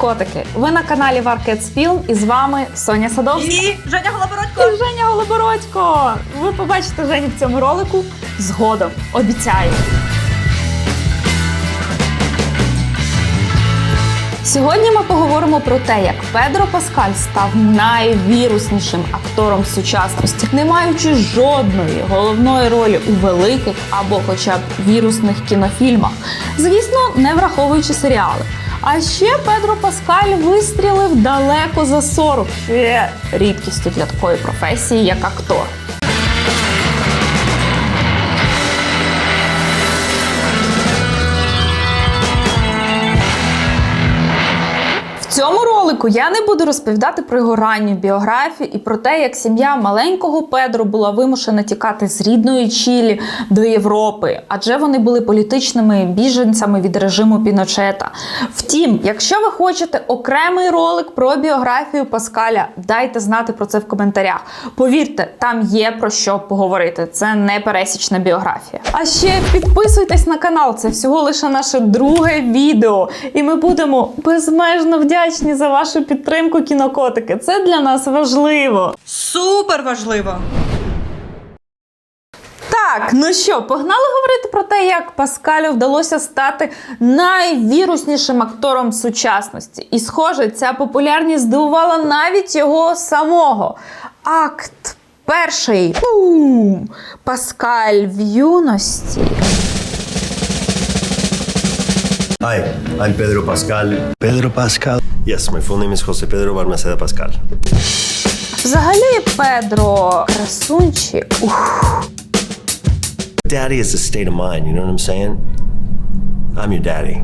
Кінокотики! Ви на каналі Варкетс Філм і з вами Соня Садовська І Женя Голобородько. і Женя Голобородько. Ви побачите Женю в цьому ролику згодом. Обіцяю. Сьогодні ми поговоримо про те, як Педро Паскаль став найвіруснішим актором сучасності, не маючи жодної головної ролі у великих або хоча б вірусних кінофільмах. Звісно, не враховуючи серіали. А ще Педро Паскаль вистрілив далеко за 40, Це рідкістю для такої професії, як актор. Цьому я не буду розповідати про його ранню біографію і про те, як сім'я маленького Педро була вимушена тікати з рідної Чилі до Європи, адже вони були політичними біженцями від режиму Піночета. Втім, якщо ви хочете окремий ролик про біографію Паскаля, дайте знати про це в коментарях. Повірте, там є про що поговорити. Це не пересічна біографія. А ще підписуйтесь на канал. Це всього лише наше друге відео, і ми будемо безмежно вдячні за вашу підтримку, кінокотики. Це для нас важливо. Супер важливо. Так, ну що, погнали говорити про те, як Паскалю вдалося стати найвіруснішим актором сучасності. І, схоже, ця популярність здивувала навіть його самого. Акт перший. Бум! Паскаль в юності. Hi, I'm Pedro Pascal. Pedro Pascal. Yes, my full name is Jose Pedro Balmaceda Pascal. Взагалі, Педро красунчик. Ух. Daddy is a state of mind, you know what I'm saying? I'm your daddy.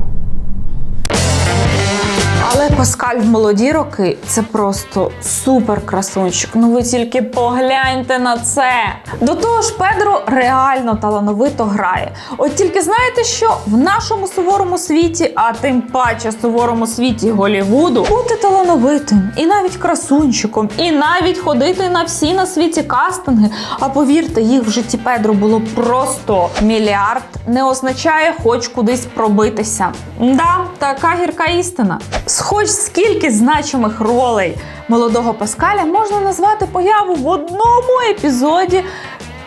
Але Паскаль в молоді роки це просто супер красунчик. Ну ви тільки погляньте на це. До того ж, Педро реально талановито грає. От тільки знаєте, що в нашому суворому світі, а тим паче суворому світі Голівуду, бути талановитим і навіть красунчиком, і навіть ходити на всі на світі кастинги. А повірте, їх в житті Педро було просто мільярд, не означає хоч кудись пробитися. Да, така гірка істина. Хоч скільки значимих ролей молодого Паскаля можна назвати появу в одному епізоді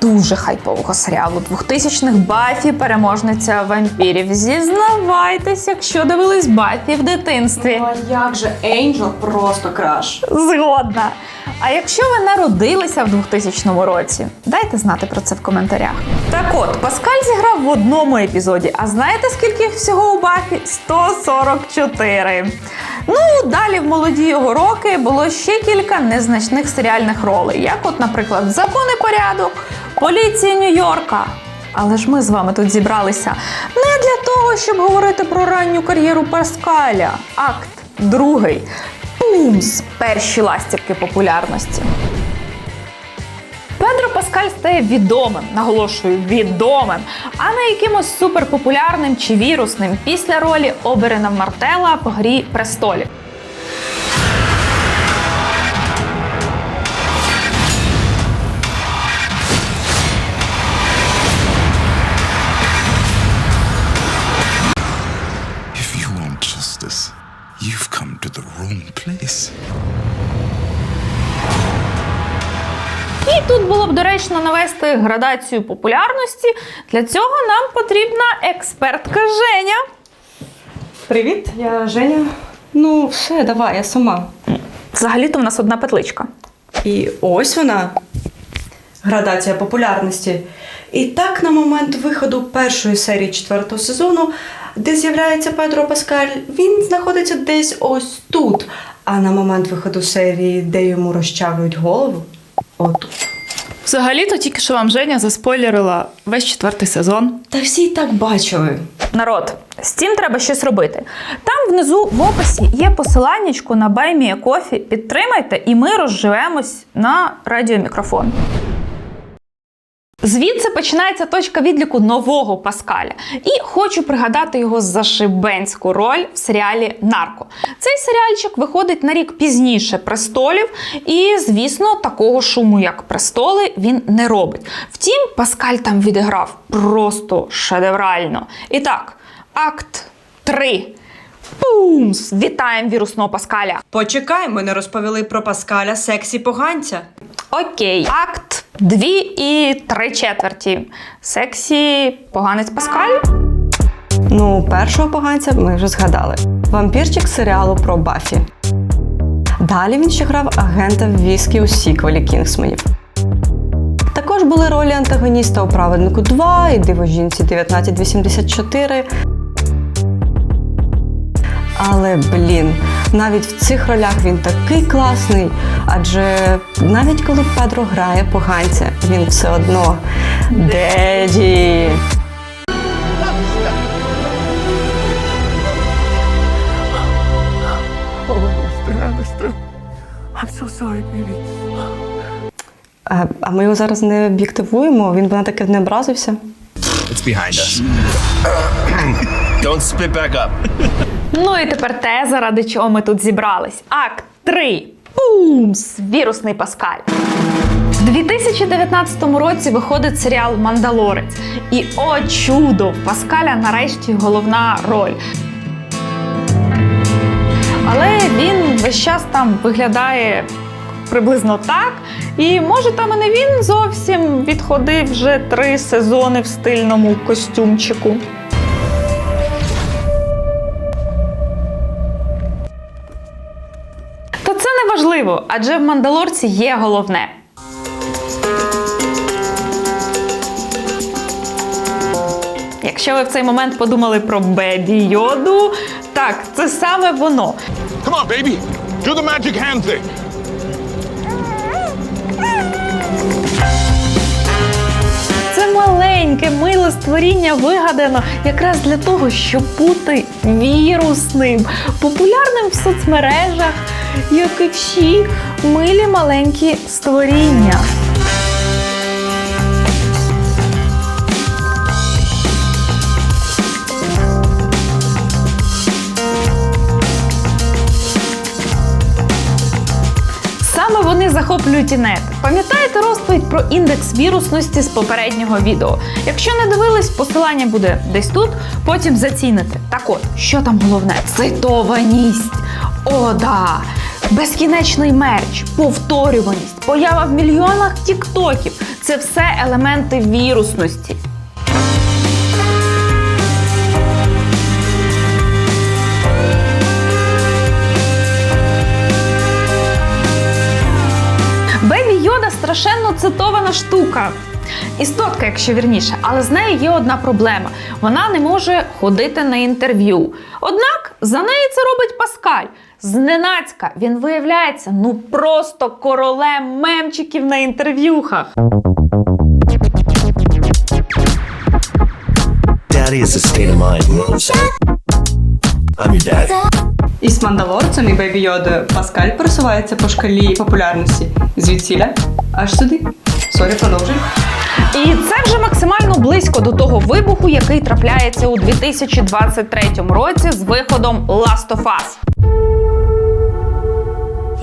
дуже хайпового серіалу 2000-х Бафі, переможниця вампірів. Зізнавайтесь, якщо дивились Бафі в дитинстві. А як же Енджел просто краш. Згодна. А якщо ви народилися в 2000 році, дайте знати про це в коментарях. Так от, Паскаль зіграв в одному епізоді. А знаєте, скільки їх всього у Бафі? 144. Ну, далі в молоді його роки було ще кілька незначних серіальних ролей, як, от, наприклад, Закон і порядок, Поліція Нью-Йорка. Але ж ми з вами тут зібралися не для того, щоб говорити про ранню кар'єру Паскаля. Акт другий. Пумс! Перші ластівки популярності. Педро Паскаль стає відомим, наголошую, відомим, а не якимось суперпопулярним чи вірусним після ролі Оберена Мартела в грі престолів. Доречно навести градацію популярності. Для цього нам потрібна експертка Женя. Привіт, я Женя. Ну, все, давай, я сама. Взагалі-то в нас одна петличка. І ось вона. Градація популярності. І так, на момент виходу першої серії четвертого сезону, де з'являється Педро Паскаль, він знаходиться десь ось тут. А на момент виходу серії, де йому розчавлюють голову, отут. Взагалі-то тільки що вам Женя заспойлерила весь четвертий сезон. Та всі і так бачили. Народ, з цим треба щось робити. Там внизу в описі є посиланнячко на Баймія Кофі. Підтримайте, і ми розживемось на радіомікрофон. Звідси починається точка відліку нового Паскаля. І хочу пригадати його зашибенську роль в серіалі Нарко. Цей серіальчик виходить на рік пізніше престолів, і, звісно, такого шуму, як престоли, він не робить. Втім, Паскаль там відіграв просто шедеврально. І так, акт 3. Пумс! Вітаємо вірусного Паскаля. Почекай, ми не розповіли про Паскаля сексі поганця. Окей, акт дві і три четверті. Сексі поганець Паскаль. Ну, першого поганця ми вже згадали. Вампірчик серіалу про Бафі. Далі він ще грав агента в віскі у сіквелі Кінгсменів. Також були ролі антагоніста у Праведнику 2 і Диво жінці 1984. Але блін, навіть в цих ролях він такий класний. Адже навіть коли Педро грає поганця, він все одно Деді. А, а ми його зараз не об'єктивуємо, він би на таке не образився. It's behind us. Don't spit back up. Ну і тепер те, заради чого ми тут зібрались. Акт 3. Пумс! Вірусний Паскаль. В 2019 році виходить серіал Мандалорець. І о чудо! Паскаля нарешті головна роль. Але він весь час там виглядає приблизно так. І може там і не він зовсім відходив вже три сезони в стильному костюмчику. Важливо, адже в Мандалорці є головне. Якщо ви в цей момент подумали про Бебі Йоду, так, це саме воно. Come on, baby. Do the magic hand thing. Маленьке, миле створіння вигадано якраз для того, щоб бути вірусним, популярним в соцмережах, як і всі милі маленькі створіння. Вони захоплюють інет. Пам'ятаєте розповідь про індекс вірусності з попереднього відео? Якщо не дивились, посилання буде десь тут, потім заціните. Так от, що там головне? Цитованість. О, да! Безкінечний мерч, повторюваність, поява в мільйонах тіктоків це все елементи вірусності. Страшенно цитована штука. Істотка, якщо вірніше, але з нею є одна проблема: вона не може ходити на інтерв'ю. Однак за неї це робить Паскаль. Зненацька він виявляється ну просто королем мемчиків на інтерв'юхах. Dad. Із мандалорцем і Бебі Йодою Паскаль пересувається по шкалі популярності звідсіля аж сюди. Сорі, продовжуй. І це вже максимально близько до того вибуху, який трапляється у 2023 році з виходом Last of Us.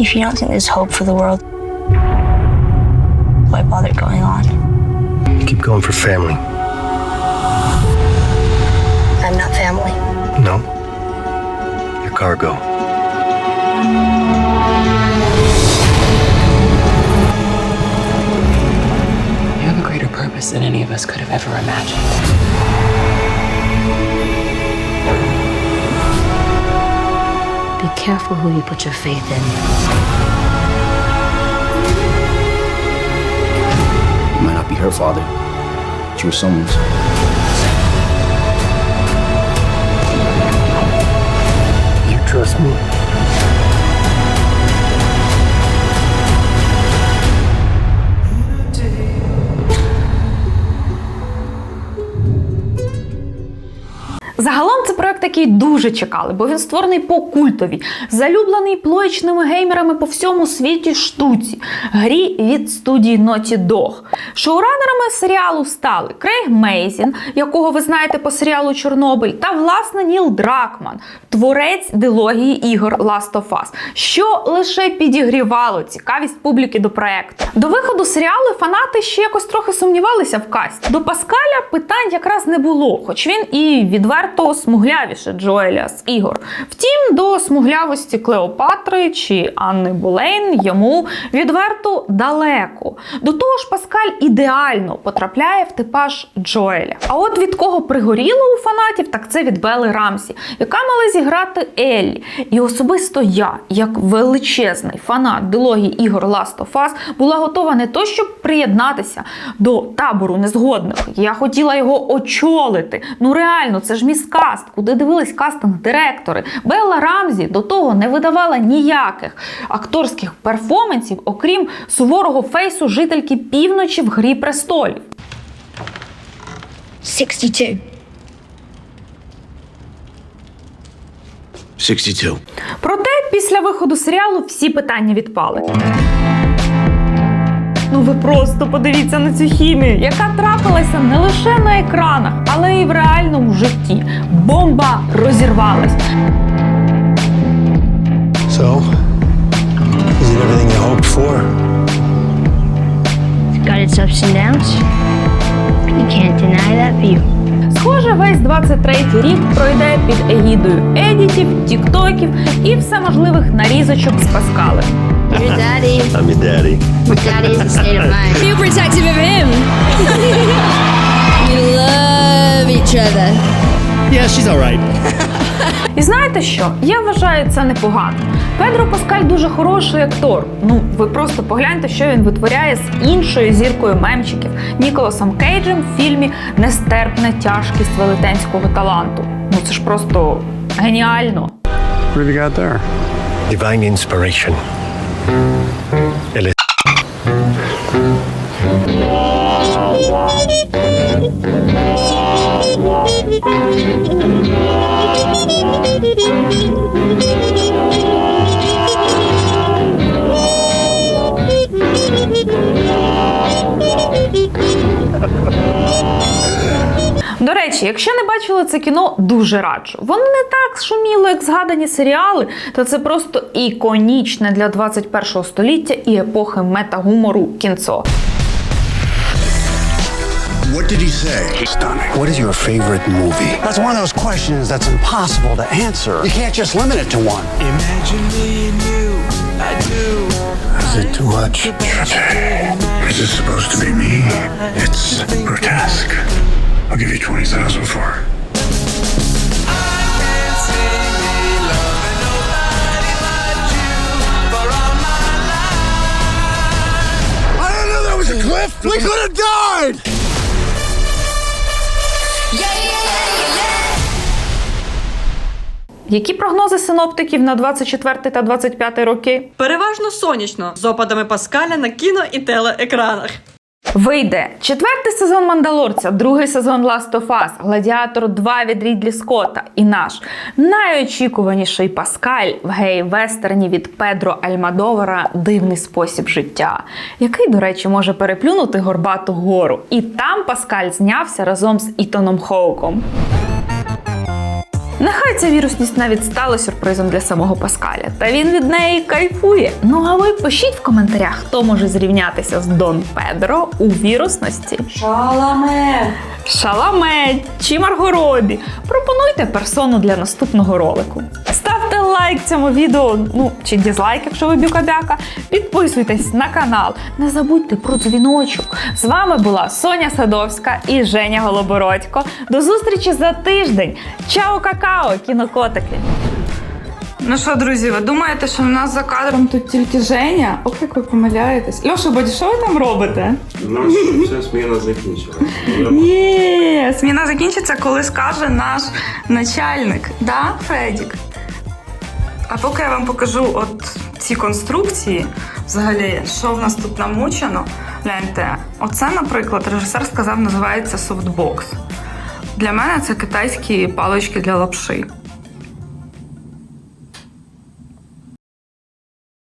If you don't think there's hope for the world, why bother going on? Keep going for family. I'm not family. No. Your cargo. Greater than any of us could have ever imagined. Be careful who you put your faith in. You might not be her father, but you were someone's. You trust me? Загалом це проект, який дуже чекали, бо він створений по культовій, залюблений плоєчними геймерами по всьому світі штуці, грі від студії Naughty Dog. Шоуранерами серіалу стали Крейг Мейзін, якого ви знаєте по серіалу Чорнобиль, та власне Ніл Дракман, творець дилогії ігор Last of Us, що лише підігрівало цікавість публіки до проекту. До виходу серіалу фанати ще якось трохи сумнівалися в касті. До Паскаля питань якраз не було, хоч він і відверто смуглявий. смуглявіше Джоеля з ігор. Втім, до смуглявості Клеопатри чи Анни Болейн йому відверто далеко. До того ж, Паскаль ідеально потрапляє в типаж Джоеля. А от від кого пригоріло у фанатів, так це від Белли Рамсі, яка мала зіграти Еллі. І особисто я, як величезний фанат дилогії ігор Last of Us, була готова не то, щоб приєднатися до табору незгодних. Я хотіла його очолити. Ну реально, це ж міскаст, куди дивились кастинг-директори. Белла Рамзі до того не видавала ніяких акторських перформансів, окрім суворого фейсу жительки півночі в грі престолів. 62. 62. Проте після виходу серіалу всі питання відпали. Ну ви просто подивіться на цю хімію, яка трапилася не лише на екранах, але й в реальному житті. Бомба розірвалась. So, is it everything you hoped for? It's got its ups and downs. You can't deny that view. Схоже, весь 23-й рік пройде під егідою едітів, тіктоків і всеможливих нарізочок з Паскалем. Your daddy. I'm your daddy. Your daddy is a state of mind. Feel protective of him. Each other. Yeah, she's alright. І знаєте що? Я вважаю це непогано. Педро Паскаль дуже хороший актор. Ну, ви просто погляньте, що він витворяє з іншою зіркою мемчиків Ніколасом Кейджем в фільмі Нестерпна тяжкість велетенського таланту. Ну це ж просто геніально. What have you got there? Divine inspiration. До речі, якщо не бачили це кіно, дуже раджу. Воно не так шуміло, як згадані серіали, та це просто іконічне для 21 століття і епохи метагумору кінцо. What did he say? He's Stunning. What is your favorite movie? That's one of those questions that's impossible to answer. You can't just limit it to one. Imagine me and you. I do. Is it too much? Is this supposed to be me? It's grotesque. I'll give you 20,000 for it. I didn't know that was a cliff. We could have died. Які прогнози синоптиків на 24 та 25 роки? Переважно сонячно з опадами Паскаля на кіно і телеекранах. Вийде четвертий сезон Мандалорця, другий сезон Last of Us, Гладіатор 2 від Рідлі Скотта і наш найочікуваніший Паскаль в гей-вестерні від Педро Альмадовара Дивний спосіб життя, який, до речі, може переплюнути горбату гору. І там Паскаль знявся разом з Ітоном Хоуком. Нехай ця вірусність навіть стала сюрпризом для самого Паскаля, та він від неї кайфує. Ну а ви пишіть в коментарях, хто може зрівнятися з Дон Педро у вірусності. Шаламе! Шаламе чи Маргоробі. Пропонуйте персону для наступного ролику. Лайк цьому відео, ну чи дізлайк, якщо ви бюкабяка. Підписуйтесь на канал. Не забудьте про дзвіночок. З вами була Соня Садовська і Женя Голобородько. До зустрічі за тиждень. Чао, какао, кінокотики! Ну що, друзі, ви думаєте, що в нас за кадром тут тільки Женя? Ох, як ви помиляєтесь. Льоша, Боді, що ви там робите? Ну, все, сміна закінчилась. Ні, зміна закінчиться, коли скаже наш начальник. Да, Фредік? А поки я вам покажу от ці конструкції, взагалі, що в нас тут намучено. Гляньте, оце, наприклад, режисер сказав, називається софтбокс. Для мене це китайські палички для лапши.